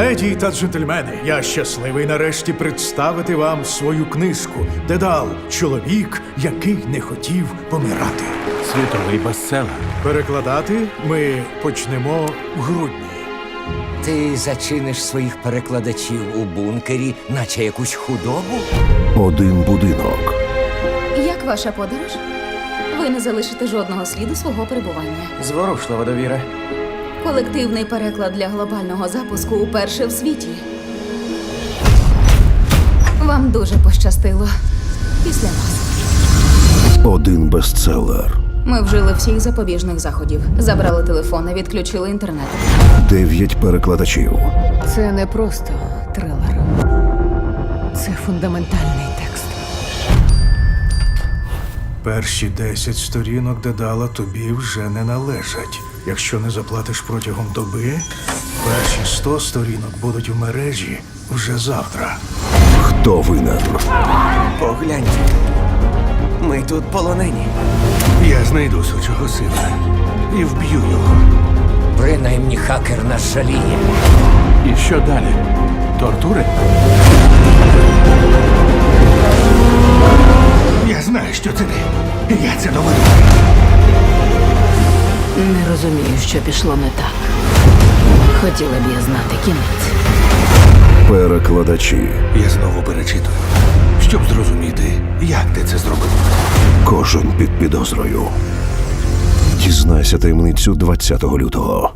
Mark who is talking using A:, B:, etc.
A: Леді та джентльмени, я щасливий нарешті представити вам свою книжку Дедал чоловік, який не хотів помирати.
B: Світовий бестселер.
A: Перекладати ми почнемо в грудні.
C: Ти зачиниш своїх перекладачів у бункері, наче якусь худобу?
D: Один будинок.
E: Як ваша подорож? Ви не залишите жодного сліду свого перебування.
F: Зворушлива довіра.
E: Колективний переклад для глобального запуску уперше в світі. Вам дуже пощастило. Після вас.
D: Один бестселер.
E: Ми вжили всіх запобіжних заходів. Забрали телефони, відключили інтернет.
D: Дев'ять перекладачів.
G: Це не просто трилер. Це фундаментальний текст.
A: Перші 10 сторінок Дедала тобі вже не належать. Якщо не заплатиш протягом доби, перші 100 сторінок будуть у мережі вже завтра.
D: Хто винен?
F: Погляньте. Ми тут полонені.
B: Я знайду сучого сина і вб'ю його.
C: Принаймні хакер нас жаліє.
B: І що далі? Тортури? Я знаю, що це ти. Я це доведу.
G: Розумію, що пішло не так. Хотіла б я знати кінець.
D: Перекладачі.
B: Я знову перечитую, щоб зрозуміти, як ти це зробив.
D: Кожен під підозрою. Дізнайся таємницю 20 лютого.